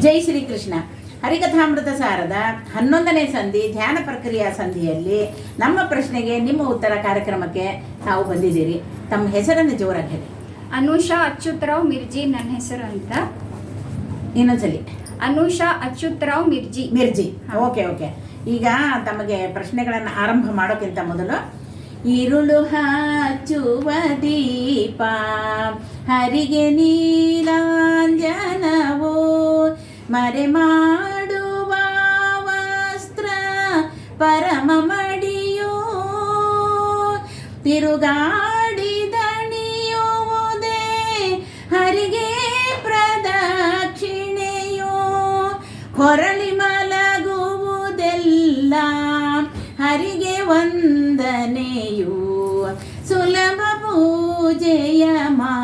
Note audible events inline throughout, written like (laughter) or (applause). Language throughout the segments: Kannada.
ಜೈ ಶ್ರೀಕೃಷ್ಣ. ಹರಿಕಥಾಮೃತ ಸಾರದ ಹನ್ನೊಂದನೇ ಸಂಧಿ ಧ್ಯಾನ ಪ್ರಕ್ರಿಯಾ ಸಂಧಿಯಲ್ಲಿ ನಮ್ಮ ಪ್ರಶ್ನೆಗೆ ನಿಮ್ಮ ಉತ್ತರ ಕಾರ್ಯಕ್ರಮಕ್ಕೆ ತಾವು ಬಂದಿದ್ದೀರಿ. ತಮ್ಮ ಹೆಸರನ್ನು ಜೋರಾಗಿ ಹೇಳಿ. ಅನುಷಾ ಅಚ್ಯುತರಾವ್ ಮಿರ್ಜಿ ನನ್ನ ಹೆಸರು ಅಂತ. ಇನ್ನೊಂದ್ಸಲಿ. ಅನುಷಾ ಅಚ್ಯುತರಾವ್ ಮಿರ್ಜಿ. ಮಿರ್ಜಿ. Okay okay. ಈಗ ತಮಗೆ ಪ್ರಶ್ನೆಗಳನ್ನು ಆರಂಭ ಮಾಡೋಕ್ಕಿಂತ ಮೊದಲು ಇರುಳು ಹಚ್ಚುವ ದೀಪ ಹರಿಗೆ ನೀಲಾಂಜನವೋ ಮರೆ ಮಾಡುವ ವಸ್ತ್ರ ಪರಮ ಮಡಿಯೋ ತಿರುಗಾಡಿ ದಣಿಯುವುದೇ ಹರಿಗೆ ಪ್ರದಕ್ಷಿಣೆಯೋ. ಹೊರಳಿ ಮಲಗುವುದೆಲ್ಲ ಹರಿಗೆ ವಂದನೆಯೋ. ಸುಲಭ ಪೂಜೆಯ ಮಾಡಿ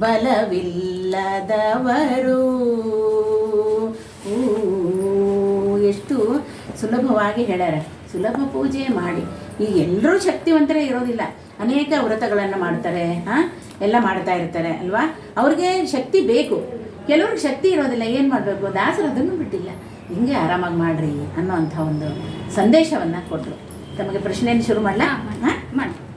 ಬಲವಿಲ್ಲದವರು. ಎಷ್ಟು ಸುಲಭವಾಗಿ ಹೇಳ್ಯಾರ. ಸುಲಭ ಪೂಜೆ ಮಾಡಿ. ಈಗ ಎಲ್ಲರೂ ಶಕ್ತಿವಂತರೇ ಇರೋದಿಲ್ಲ. ಅನೇಕ ವ್ರತಗಳನ್ನು ಮಾಡ್ತಾರೆ ಹಾಂ ಎಲ್ಲ ಮಾಡ್ತಾ ಇರ್ತಾರೆ ಅಲ್ವಾ? ಅವ್ರಿಗೆ ಶಕ್ತಿ ಬೇಕು. ಕೆಲವ್ರಿಗೆ ಶಕ್ತಿ ಇರೋದಿಲ್ಲ. ಏನು ಮಾಡಬೇಕು? ದಾಸರು ಅದನ್ನು ಬಿಟ್ಟಿಲ್ಲ. ಹಿಂಗೆ ಆರಾಮಾಗಿ ಮಾಡ್ರಿ ಅನ್ನೋ ಅಂಥ ಒಂದು ಸಂದೇಶವನ್ನು ಕೊಟ್ಟರು ತಮಗೆ ಪ್ರಶ್ನೆಯನ್ನು ಶುರು ಮಾಡಲಾ? ಹಾಂ? ಮಾಡಿ.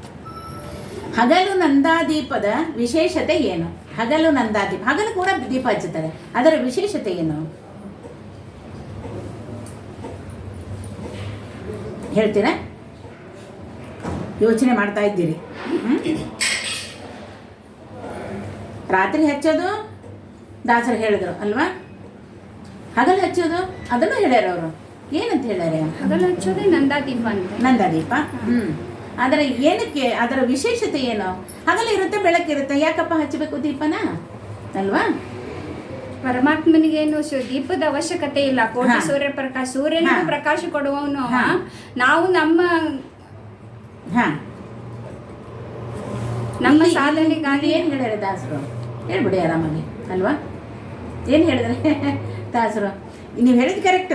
ಹಗಲು ನಂದಾದೀಪದ ವಿಶೇಷತೆ ಏನು? ಹಗಲು ನಂದಾದೀಪ. ಹಗಲು ಕೂಡ ದೀಪ ಹಚ್ಚುತ್ತಾರೆ. ಅದರ ವಿಶೇಷತೆ ಏನು? ಹೇಳ್ತೀರಾ? ಯೋಚನೆ ಮಾಡ್ತಾ ಇದ್ದೀರಿ. ರಾತ್ರಿ ಹಚ್ಚೋದು? ದಾಸರು ಹೇಳಿದ್ರು ಅಲ್ವಾ? ಹಗಲು ಹಚ್ಚೋದು? ಅದನ್ನು ಹೇಳ್ಯಾರ ಅವರು. ಏನಂತ ಹೇಳ್ಯಾರ? ಹಗಲು ಹಚ್ಚೋದೇ ನಂದಾದೀಪ ಅಂತ. ನಂದಾದೀಪ. ಹ್ಮ್. ಆದರೆ ಏನಕ್ಕೆ ಅದರ ವಿಶೇಷತೆ ಏನು? ಹಗಲು ಇರುತ್ತೆ ಬೆಳಕಿರುತ್ತೆ ಯಾಕಪ್ಪ ಹಚ್ಚಬೇಕು ದೀಪನ? ಅಲ್ವಾ? ಪರಮಾತ್ಮನಿಗೇನು ಏನು ದೀಪದ ಅವಶ್ಯಕತೆ ಇಲ್ಲ. ಕೋಟಿ ಸೂರ್ಯ ಪ್ರಕಾಶ ಸೂರ್ಯನ. ಪ್ರಕಾಶ ಕೊಡುವವನು. ನಾವು ನಮ್ಮ ಹಾ. ನಮ್ಮ ಸಾಧನೆ ಗಾಂಧಿ ಏನ್ ಹೇಳಿದ್ರೆ ದಾಸರು? ಹೇಳ್ಬಿಡಿ ಆರಾಮಾಗಿ ಅಲ್ವಾ? ಏನ್ ಹೇಳಿದ್ರೆ (laughs) ದಾಸರು ನೀವು ಹೇಳಿದ್ ಕರೆಕ್ಟ್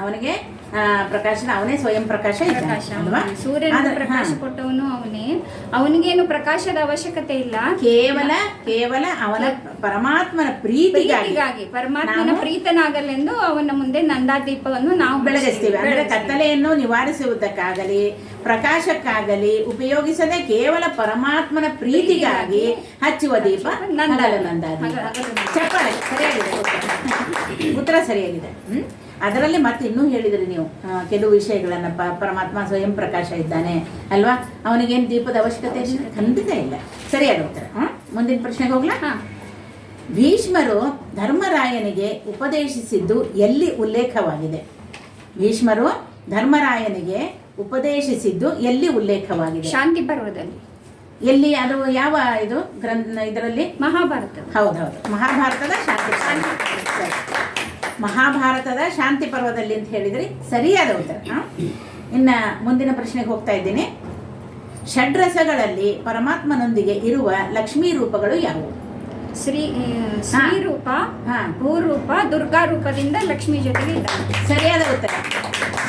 ಅವನಿಗೆ ಪ್ರಕಾಶನ ಅವನೇ ಸ್ವಯಂ ಪ್ರಕಾಶ ಸೂರ್ಯನ ಪ್ರಕಾಶ. ಅಲ್ವಾ? ಸೂರ್ಯನ ಪ್ರಕಾಶ ಕೊಟ್ಟವನು ಅವನೇ. ಅವನಿಗೇನು ಪ್ರಕಾಶದ ಅವಶ್ಯಕತೆ ಇಲ್ಲ. ಕೇವಲ ಕೇವಲ ಅವನ ಪರಮಾತ್ಮನ ಪ್ರೀತಿಗಾಗಿ. ಪರಮಾತ್ಮನ ಪ್ರೀತನಾಗಲೆಂದು ಅವನ ಮುಂದೆ ನಂದಾದೀಪವನ್ನು ನಾವು ಬೆಳಗಿಸ್ತೀವಿ. ಅಂದ್ರೆ ಕತ್ತಲೆಯನ್ನು ನಿವಾರಿಸುವುದಕ್ಕಾಗಲಿ ಪ್ರಕಾಶಕ್ಕಾಗಲಿ ಉಪಯೋಗಿಸದೆ ಕೇವಲ ಪರಮಾತ್ಮನ ಪ್ರೀತಿಗಾಗಿ ಹಚ್ಚುವ ದೀಪ ನಂದಾಲ ಹಗಲು ನಂದಾದೀಪ. ಹಗಲು- ಹಗಲು ನಂದ. ಚಪ್ಪಾಳೆ ಸರಿಯಾಗಿದೆ. ಉತ್ತರ ಸರಿಯಾಗಿದೆ. ಹ್ಮ್? ಅದರಲ್ಲಿ ಮತ್ತೆ ಇನ್ನೂ ಹೇಳಿದ್ರಿ ನೀವು ಕೆಲವು ವಿಷಯಗಳನ್ನ ಪ- ಪರಮಾತ್ಮ ಸ್ವಯಂ ಪ್ರಕಾಶ ಇದ್ದಾನೆ ಅಲ್ವಾ? ಅವನಿಗೇನು ದೀಪದ ಅವಶ್ಯಕತೆ ಖಂಡಿತ ಇಲ್ಲ. ಸರಿಯಾದ ಉತ್ತರ? ಮುಂದಿನ ಪ್ರಶ್ನೆಗೆ ಹೋಗ್ಲಾ? ಹಾಂ. ಭೀಷ್ಮರು ಧರ್ಮರಾಯನಿಗೆ ಉಪದೇಶಿಸಿದ್ದು ಎಲ್ಲಿ ಉಲ್ಲೇಖವಾಗಿದೆ? ಭೀಷ್ಮರು ಧರ್ಮರಾಯನಿಗೆ ಉಪದೇಶಿಸಿದ್ದು ಎಲ್ಲಿ ಉಲ್ಲೇಖವಾಗಿದೆ? ಶಾಂತಿ ಪರ್ವದಲ್ಲಿ. ಎಲ್ಲಿ? ಅದು ಯಾವ ಇದು ಗ್ರಂಥ ಇದರಲ್ಲಿ? ಮಹಾಭಾರತ ಹೌದೌದು. ಮಹಾಭಾರತದ ಶಾಂತಿ ಪರ್ವ. ಮಹಾಭಾರತದ ಶಾಂತಿ ಪರ್ವದಲ್ಲಿ ಅಂತ ಹೇಳಿದ್ರಿ ಸರಿಯಾದ ಉತ್ತರ. ಹ? ಇನ್ನ ಮುಂದಿನ ಪ್ರಶ್ನೆಗೆ ಹೋಗ್ತಾ ಇದ್ದೀನಿ. ಷಡ್ರಸಗಳಲ್ಲಿ ಪರಮಾತ್ಮನೊಂದಿಗೆ ಇರುವ ಲಕ್ಷ್ಮೀ ರೂಪಗಳು ಯಾವುವು? ಶ್ರೀ ಶ್ರೀರೂಪ ಶ್ರೀ ರೂಪ ಹಾ. ಭೂರೂಪ ದುರ್ಗಾ ರೂಪದಿಂದ ಲಕ್ಷ್ಮಿ ಜೊತೆಗೆ ಇದ್ದಾರೆ ಸರಿಯಾದ ಉತ್ತರ.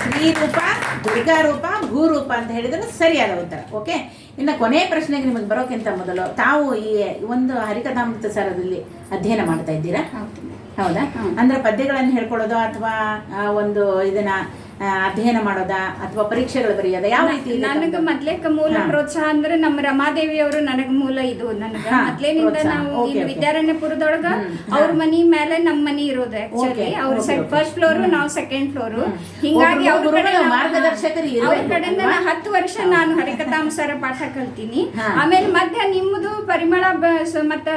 ಶ್ರೀ ರೂಪ ದುರ್ಗಾ ರೂಪ ಭೂರೂಪ ಅಂತ ಹೇಳಿದ್ರೆ ಸರಿಯಾದ ಉತ್ತರ. ಓಕೆ? ಇನ್ನು ಕೊನೆಯ ಪ್ರಶ್ನೆಗೆ ನಿಮಗೆ ಬರೋಕ್ಕಿಂತ ಮೊದಲು ತಾವು ಈ ಒಂದು ಹರಿಕಥಾಮೃತ ಸಾರದಲ್ಲಿ ಅಧ್ಯಯನ ಮಾಡ್ತಾ ಇದ್ದೀರಾ? ಹೌದು. ಅಂದ್ರೆ ಪದ್ಯಗಳನ್ನು ಹೇಳ್ಕೊಳ್ಳೋದು ಅಥವಾ ಒಂದು ಇದನ್ನ ಅಧ್ಯಯನ ಮಾಡೋದ ಅಥವಾ ಪರೀಕ್ಷೆಗಳು ಬರೆಯೋದ? ಯಾವ ರೀತಿ ನನಗೆ? ಮೊದ್ಲೇಕ ಮೂಲ. ಪ್ರೋತ್ಸಾಹ ಅಂದ್ರೆ ನಮ್ಮ ರಮಾದೇವಿ ಅವರು ನನಗ ಮೂಲ ಇದು ನನಗ. ಮೊದ್ಲೇನಿಂದ. ನಾವು. ವಿದ್ಯಾರಣ್ಯಪುರದೊಳಗ ಅವ್ರ ಮನಿ ಮೇಲೆ ನಮ್ಮ ಮನಿ ಇರೋದು ಆಕ್ಚುಲಿ ಅವ್ರ. First floor. ನಾವು ಸೆಕೆಂಡ್ ಫ್ಲೋರ್ ಹಿಂಗಾಗಿ ಅವ್ರ ಕಡೆ ಅವ್ರ ಕಡೆಯಿಂದ ನಾ ಹತ್ತು ವರ್ಷ ನಾನು ಹರಿಕಥಾಂಸಾರ ಪಾಠ ಕಲ್ತೀನಿ. ಆಮೇಲೆ ಮಧ್ಯ ನಿಮ್ಮದು ಪರಿಮಳ ಮತ್ತ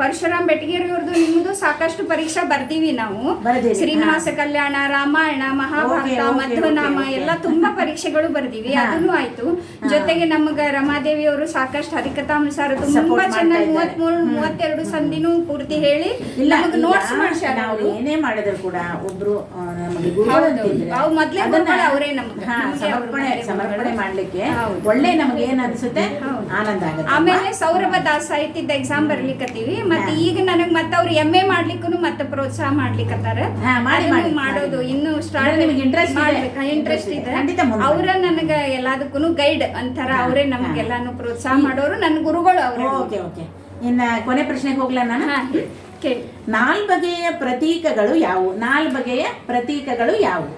ಪರಶುರಾಮ್ ಬೆಟಗೇರಿ ಅವ್ರದ್ದು ನಿಮ್ಮದು ಸಾಕಷ್ಟು ಪರೀಕ್ಷಾ ಬರ್ದೀವಿ ನಾವು. ಶ್ರೀನಿವಾಸ ಕಲ್ಯಾಣ ರಾಮಾಯಣ ಮಹಾಭಾರತ ಮಧ್ವನಾಮ. ಎಲ್ಲ ತುಂಬಾ ಪರೀಕ್ಷೆಗಳು ಬರ್ದಿವಿ. ಅದನ್ನು ಆಯ್ತು ಜೊತೆಗೆ ನಮಗ ರಮಾದೇವಿ ಅವರು ಸಾಕಷ್ಟು ಹರಿಕಥಾನುಸಾರ ತುಂಬಾ ಚೆನ್ನಾಗಿ. ಮೂವತ್ಮೂರು ಹ್ಮ್. ಮೂವತ್ತೆರಡು ಸಂಧಿನೂ ಪೂರ್ತಿ ಹೇಳಿ ಇಲ್ಲ ನಮಗ್ ನೋಟ್ಸ್ ಮಾಡ್ಸ್ಯಾರ ನಾವು ಏನೇ ಮಾಡಿದ್ರು ಕೂಡ ಒಬ್ರು ನಮಗೆ. ಅಂತಿದ್ರೆ ಮೊದ್ಲೇ ಗುರುಗಳು ಅವರೇ ನಮ್ಗೆ. ಹಾ, ನಮ್ಗೆ ಅವ್ರು ಸಮರ್ಪಣೆ ಸಮರ್ಪಣೆ ಗುರುಗಳು. ಮಾಡ್ಲಿಕ್ಕೆ ಹೌದು. ಒಳ್ಳೆ ನಮ್ಗೆ ಏನ್ ಅನ್ಸುತ್ತೆ ಆನಂದ ಆಗುತ್ತೆ ಆಮೇಲೆ ಸೌರಭ ದಾಸ್ ಸಾಹಿತ್ಯದ ಎಕ್ಸಾಮ್ ಬರ್ಲಿಕ್ಕತ್ತೀವಿ ಮತ್ತೆ ಈಗ ನನಗ್ ಮತ್ತೆ ಅವ್ರು ಎಂ ಎ ಮಾಡ್ಲಿಕ್ಕೂ ಮತ್ತೆ ಪ್ರೋತ್ಸಾಹ ಮಾಡ್ಲಿಕ್ಕತ್ತಾರ ಹಾ, ಮಾಡಿ, ಅದನ್ನು ಮಾಡಿ, ಮಾಡೋದು ಮಾಡಿ. ಇನ್ನು ಅಂದ್ರೆ ಸ್ಟಾರ್ಟ್ ನಿಮಗೆ interest ಇಂಟ್ರೆಸ್ಟ್ Interest ಇದೆ. ಅವರ ನನಗ ಎಲ್ಲದಕ್ಕೂ ಗೈಡ್ ಅಂತಾರ ಅವರೇ. ನಮ್ಗೆಲ್ಲಾನು ಪ್ರೋತ್ಸಾಹ ಮಾಡೋರು ನನ್ನ ಗುರುಗಳು ಅವರು. Okay okay. ಇನ್ನ ಕೊನೆ ಪ್ರಶ್ನೆಗೆ ಹೋಗ್ಲಾ ನಾನು? ನಾಲ್ ಬಗೆಯ ಪ್ರತೀಕಗಳು ಯಾವುವು? ನಾಲ್ಬಗೆಯ ಪ್ರತೀಕಗಳು ಯಾವುವು?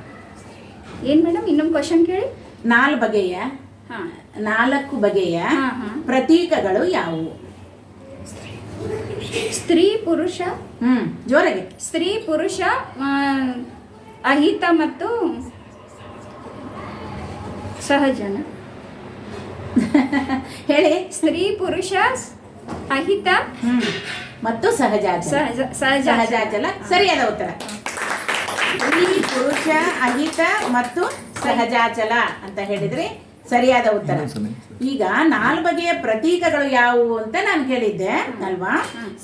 ಏನ್ ಮೇಡಮ್ ಇನ್ನೊಂದು ಕ್ವಶನ್ ಕೇಳಿ. ನಾಲ್ ಬಗೆಯ ನಾಲ್ಕು ಬಗೆಯ. ಪ್ರತೀಕಗಳು ಯಾವುವು? ಸ್ತ್ರೀ ಪುರುಷ. ಹ್ಮ್ ಜೋರಾಗಿ. ಸ್ತ್ರೀ ಪುರುಷ ಅಹಿತ ಮತ್ತು ಸಹಜನ. (laughs) ಹೇಳಿ. ಸ್ತ್ರೀ ಪುರುಷ ಅಹಿತ ಹ್ಮ್. ಮತ್ತು ಸಹಜ ಸಹಜ ಸಹಜ ಸಹಜಾಚಲ ಸರಿಯಾದ ಉತ್ತರ. ಸ್ತ್ರೀ ಪುರುಷ ಅಹಿತ ಮತ್ತು ಸಹಜಾಚಲ ಅಂತ ಹೇಳಿದ್ರಿ ಸರಿಯಾದ ಉತ್ತರ. ಈಗ ನಾಲ್ ಬಗೆಯ ಪ್ರತೀಕಗಳು ಯಾವುವು ಅಂತ ನಾನು ಕೇಳಿದ್ದೆ ಅಲ್ವಾ?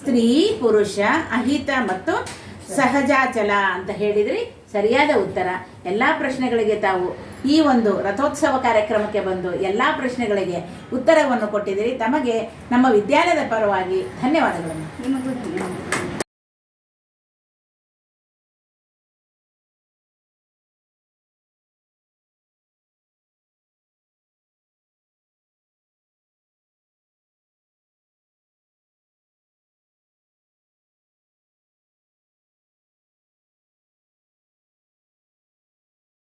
ಸ್ತ್ರೀ ಪುರುಷ ಅಹಿತ ಮತ್ತು ಸಹಜಾಚಲ ಅಂತ ಹೇಳಿದ್ರಿ, ಸರಿಯಾದ ಉತ್ತರ. ಎಲ್ಲ ಪ್ರಶ್ನೆಗಳಿಗೆ ತಾವು ಈ ಒಂದು ರಥೋತ್ಸವ ಕಾರ್ಯಕ್ರಮಕ್ಕೆ ಬಂದು ಎಲ್ಲ ಪ್ರಶ್ನೆಗಳಿಗೆ ಉತ್ತರವನ್ನು ಕೊಟ್ಟಿದ್ದೀರಿ. ತಮಗೆ ನಮ್ಮ ವಿದ್ಯಾಲಯದ ಪರವಾಗಿ ಧನ್ಯವಾದಗಳನ್ನು